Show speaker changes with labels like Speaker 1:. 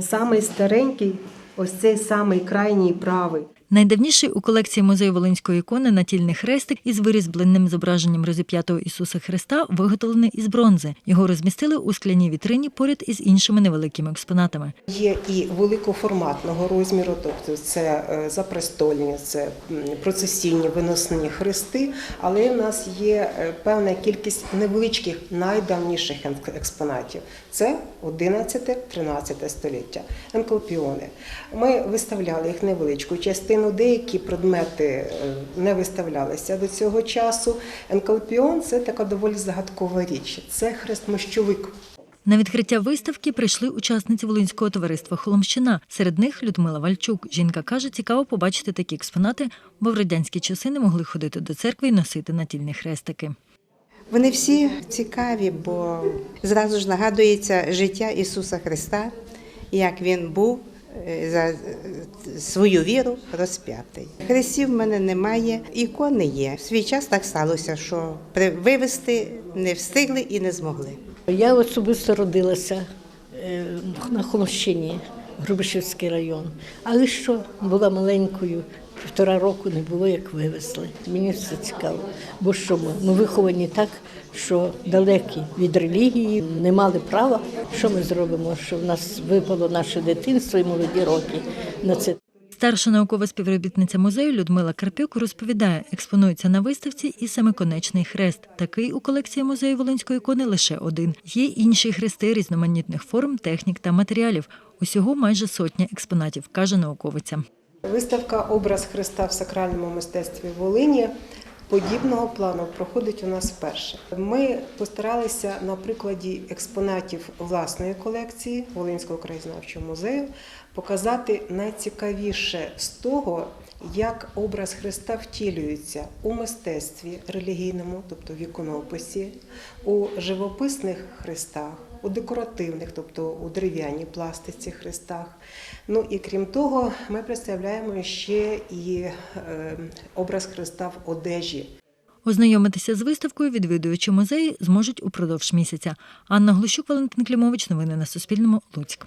Speaker 1: Самий старенький, ось цей самий крайній правий.
Speaker 2: Найдавніший у колекції музею Волинської ікони натільний хрестик із вирізбленим зображенням розіп'ятого Ісуса Христа виготовлений із бронзи. Його розмістили у скляній вітрині поряд із іншими невеликими експонатами.
Speaker 1: Є і великоформатного розміру, тобто це е, запрестольні, це процесійні виносні хрести, але в нас є е, певна кількість невеличких найдавніших експонатів. Це 11-13 століття. Енколпіони. Ми виставляли їх невеличку частину, деякі предмети е, не виставлялися до цього часу. Енколпіон це така доволі загадкова річ. Це хрест-мощовик.
Speaker 2: На відкриття виставки прийшли учасниці Волинського товариства Холомщина. Серед них Людмила Вальчук. Жінка каже, цікаво побачити такі експонати, бо в радянські часи не могли ходити до церкви і носити натільні хрестики.
Speaker 3: Вони всі цікаві, бо зразу ж нагадується життя Ісуса Христа, як Він був е, за свою віру розп'ятий. Хрестів в мене немає, ікони є. В свій час так сталося, що вивезти не встигли і не змогли.
Speaker 4: Я особисто родилася е, на Холощині, Грубишівський район. Але що була маленькою, півтора року не було, як вивезли. Мені все цікаво. Бо що ми? Ми виховані так, що далекі від релігії, не мали права. Що ми зробимо? Що в нас випало наше дитинство і молоді роки на це.
Speaker 2: Старша наукова співробітниця музею Людмила Карпюк розповідає, експонується на виставці і семиконечний хрест. Такий у колекції музею Волинської ікони лише один. Є інші хрести різноманітних форм, технік та матеріалів. Усього майже сотня експонатів, каже науковиця.
Speaker 1: Виставка Образ Христа в сакральному мистецтві Волині подібного плану проходить у нас вперше. Ми постаралися на прикладі експонатів власної колекції Волинського краєзнавчого музею показати найцікавіше з того, як образ Христа втілюється у мистецтві релігійному, тобто в іконописі, у живописних хрестах, у декоративних, тобто у дерев'яній пластиці хрестах. Ну і крім того, ми представляємо ще і е, образ Христа в одежі.
Speaker 2: Ознайомитися з виставкою відвідувачі музею зможуть упродовж місяця. Анна Глущук, Валентин Клімович. Новини на Суспільному. Луцьк.